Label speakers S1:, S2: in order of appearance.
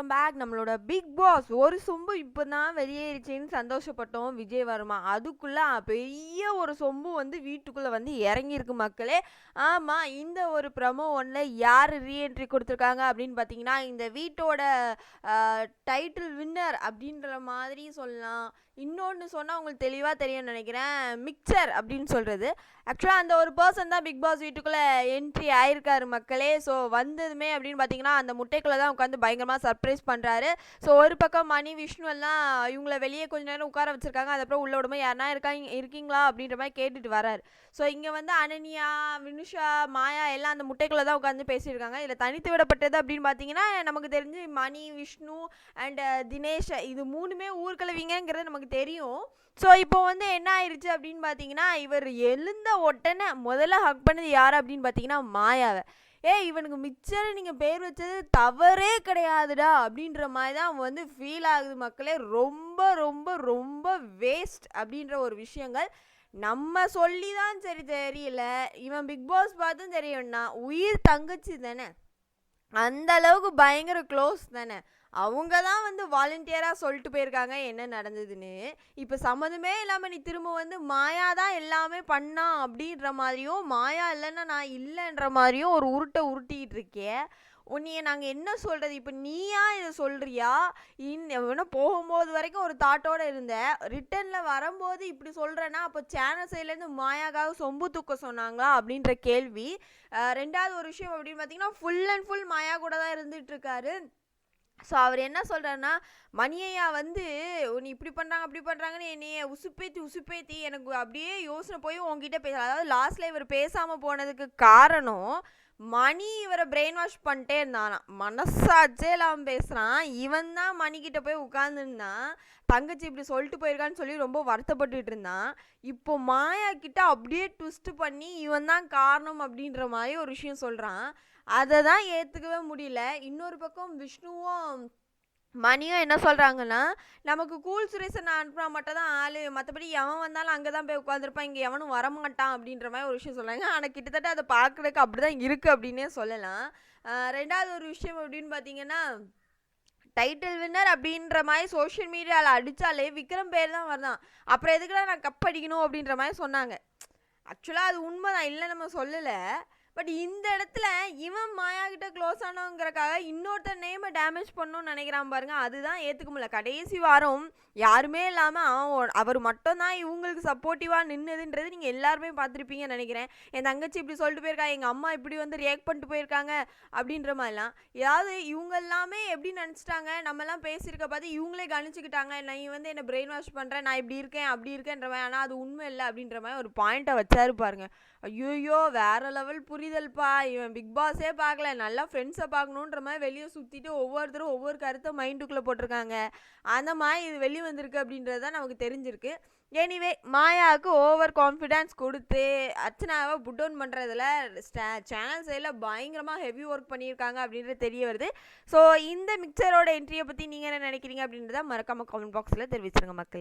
S1: Welcome back நம்மளோட Bigg Boss ஒரு சொம்பு இப்போ தான் வெளியேறிச்சேன்னு சந்தோஷப்பட்டோம். விஜய் வர்மா. அதுக்குள்ளே பெரிய ஒரு சொம்பு வந்து வீட்டுக்குள்ளே வந்து இறங்கியிருக்கு மக்களே. ஆமாம் இந்த ஒரு ப்ரமோ ஒன்றில் யார் ரீஎன்ட்ரி கொடுத்துருக்காங்க அப்படின்னு பார்த்தீங்கன்னா இந்த வீட்டோட டைட்டில் வின்னர் அப்படின்ற மாதிரி சொல்லலாம். இன்னொன்று சொன்னால் உங்களுக்கு தெளிவாக தெரியும்னு நினைக்கிறேன். மிக்சர் அப்படின்னு சொல்கிறது ஆக்சுவலாக அந்த ஒரு பர்சன் தான் பிக் பாஸ் வீட்டுக்குள்ளே என்ட்ரி ஆயிருக்காரு மக்களே. ஸோ வந்ததுமே அப்படின்னு பார்த்தீங்கன்னா அந்த முட்டைக்குள்ளே தான் உட்காந்து பயங்கரமாக சர்ப்ரைஸ் பண்ணுறாரு ஸோ ஒரு பக்கம் மணி விஷ்ணு எல்லாம் இவங்கள வெளியே கொஞ்ச நேரம் உட்கார வச்சுருக்காங்க. அதுக்கப்புறம் உள்ள விடும்போது யாருனா இருக்காங்க இருக்கீங்களா? அப்படின்ற மாதிரி கேட்டுட்டு வராரு. ஸோ இங்கே வந்து அனன்யா வினுஷா மாயா எல்லாம் அந்த முட்டைக்குள்ளே தான் உட்காந்து பேசியிருக்காங்க இதில் தனித்து விடப்பட்டது அப்படின்னு பார்த்தீங்கன்னா நமக்கு தெரிஞ்சு மணி விஷ்ணு அண்ட் தினேஷ் இது மூணுமே ஊர்கிழவிங்கிறது நமக்கு தெரியும். ஸோ இப்போ வந்து என்ன ஆயிடுச்சு அப்படின்னு பார்த்தீங்கன்னா இவர் எழுந்த உடனே முதல்ல ஹக் பண்ணது யார் அப்படின்னு பார்த்தீங்கன்னா மாயாவை. ஏ இவனுக்கு மிச்சர் நீங்கள் பேர் வச்சது தவறே கிடையாதுடா அப்படின்ற மாதிரி தான் வந்து ஃபீல் ஆகுது மக்களே. ரொம்ப ரொம்ப ரொம்ப வேஸ்ட் அப்படின்ற ஒரு விஷயங்கள் நம்ம சொல்லி தான் சரி தெரியல. இவன் பிக் பாஸ் பார்த்தும் தெரியும்னா உயிர் தங்கச்சி தானே? அந்த அளவுக்கு பயங்கர க்ளோஸ் தானே. அவங்க தான் வந்து வாலண்டியராக சொல்லிட்டு போயிருக்காங்க என்ன நடந்ததுன்னு. இப்போ சம்மந்தமே இல்லாமல் நீ திரும்ப வந்து மாயா தான் எல்லாமே பண்ணா அப்படின்ற மாதிரியும் மாயா இல்லைன்னா நான் இல்லைன்ற மாதிரியும் ஒரு உருட்டை உருட்டிக்கிட்டு இருக்கேன் உன்னைய நாங்கள் என்ன சொல்கிறது இப்போ நீயா இதை சொல்கிறியா இன் போகும்போது வரைக்கும் ஒரு தாட்டோடு இருந்தேன் ரிட்டனில் வரும்போது இப்படி சொல்கிறேன்னா அப்போ சேனல் சைட்லேருந்து மாயாக்காக சொம்பு தூக்க சொன்னாங்களா? அப்படின்ற கேள்வி. ரெண்டாவது ஒரு விஷயம் அப்படின்னு பார்த்தீங்கன்னா ஃபுல் அண்ட் ஃபுல் மாயா கூட தான் இருந்துகிட்ருக்காரு ஸோ அவர் என்ன சொல்கிறாருன்னா மணியையா வந்து நீ இப்படி பண்ணுறாங்க அப்படி பண்ணுறாங்கன்னு என்னைய உசுப்பேத்தி உசுப்பேத்தி எனக்கு அப்படியே யோசனை போய் உங்ககிட்ட பேச. அதாவது லாஸ்ட்டில் இவர் பேசாமல் போனதுக்கு காரணம் மணி இவரை பிரெயின் வாஷ் பண்ணிட்டே இருந்தானா. மனசாச்சே இல்லாமல் பேசுகிறான் இவன் தான் மணிக்கிட்ட போய் உட்காந்துருந்தான் தங்கச்சி இப்படி சொல்லிட்டு போயிருக்கான்னு சொல்லி ரொம்ப வருத்தப்பட்டுட்டு இருந்தான். இப்போ மாயா கிட்ட அப்படியே ட்விஸ்ட் பண்ணி இவன் தான் காரணம் அப்படின்ற மாதிரி ஒரு விஷயம் சொல்கிறான் அதை தான் ஏற்றுக்கவே முடியல. இன்னொரு பக்கம் விஷ்ணுவும் மணியும் என்ன சொல்கிறாங்கன்னா நமக்கு கூல் சுரேஷன் அனுப்புனா மட்டும் தான் ஆள். மற்றபடி எவன் வந்தாலும் அங்கே தான் போய் உட்காந்துருப்பான் இங்கே எவனும் வரமாட்டான் அப்படின்ற மாதிரி ஒரு விஷயம் சொல்கிறாங்க ஆனால் கிட்டத்தட்ட அதை பார்க்குறதுக்கு அப்படி தான் இருக்குது அப்படின்னே சொல்லலாம். ரெண்டாவது ஒரு விஷயம் அப்படின்னு பார்த்தீங்கன்னா டைட்டில் வின்னர் அப்படின்ற மாதிரி சோஷியல் மீடியாவில் அடித்தாலே விக்ரம் பேர் தான் வருதான். அப்புறம் எதுக்குடா நான் கப் அடிக்கணும் அப்படின்ற மாதிரி சொன்னாங்க. ஆக்சுவலாக அது உண்மை தான் இல்லை நம்ம சொல்லலை. பட் இந்த இடத்துல இவன் மாயா கிட்ட க்ளோஸ் ஆனவங்கிறக்காக இன்னொருத்தர் நேமை டேமேஜ் பண்ணணும்னு நினைக்கிறான் பாருங்க. அதுதான் ஏற்றுக்க முடியல. கடைசி வாரம் யாருமே இல்லாமல் அவன் அவர் மட்டும் தான் இவங்களுக்கு சப்போர்ட்டிவாக நின்றுதுன்றது நீங்கள் எல்லாருமே பார்த்துருப்பீங்கன்னு நினைக்கிறேன். என் தங்கச்சி இப்படி சொல்லிட்டு போயிருக்கா எங்கள் அம்மா இப்படி வந்து ரியாக்ட் பண்ணிட்டு போயிருக்காங்க அப்படின்ற மாதிரிலாம். ஏதாவது இவங்க எல்லாமே எப்படி நினச்சிட்டாங்க? நம்மலாம் பேசியிருக்க பார்த்து இவங்களே கணிச்சுக்கிட்டாங்க. நான் வந்து என்னை பிரெயின் வாஷ் பண்ணுறேன் நான் இப்படி இருக்கேன் அப்படி இருக்கேன்ற மாதிரி. ஆனால் அது உண்மை இல்லை அப்படின்ற மாதிரி ஒரு பாயிண்ட்டை வச்சாரு பாருங்க. ஐயோயோ வேற லெவல் புரிதல்ப்பா இவன் பிக் பாஸே பார்க்கல. நல்லா ஃப்ரெண்ட்ஸை பார்க்கணுன்ற மாதிரி வெளியே சுற்றிட்டு ஒவ்வொருத்தரும் ஒவ்வொரு கருத்தை மைண்டுக்குள்ளே போட்டிருக்காங்க. அந்த மாதிரி இது வெளியே வந்திருக்கு அப்படின்றது தான் நமக்கு தெரிஞ்சிருக்கு. எனிவே மாயாவுக்கு ஓவர் கான்ஃபிடென்ஸ் கொடுத்து அர்ச்சனாவை புட் டவுன் பண்ணுறதுல சேனல் சைடில் பயங்கரமாக ஹெவி ஒர்க் பண்ணியிருக்காங்க அப்படின்றது தெரிய வருது. ஸோ இந்த மிக்சரோட என்ட்ரியை பற்றி நீங்கள் என்ன நினைக்கிறீங்க அப்படின்றத மறக்காமல் காமெண்ட் பாக்ஸில் தெரிவிச்சிருங்க மக்களே.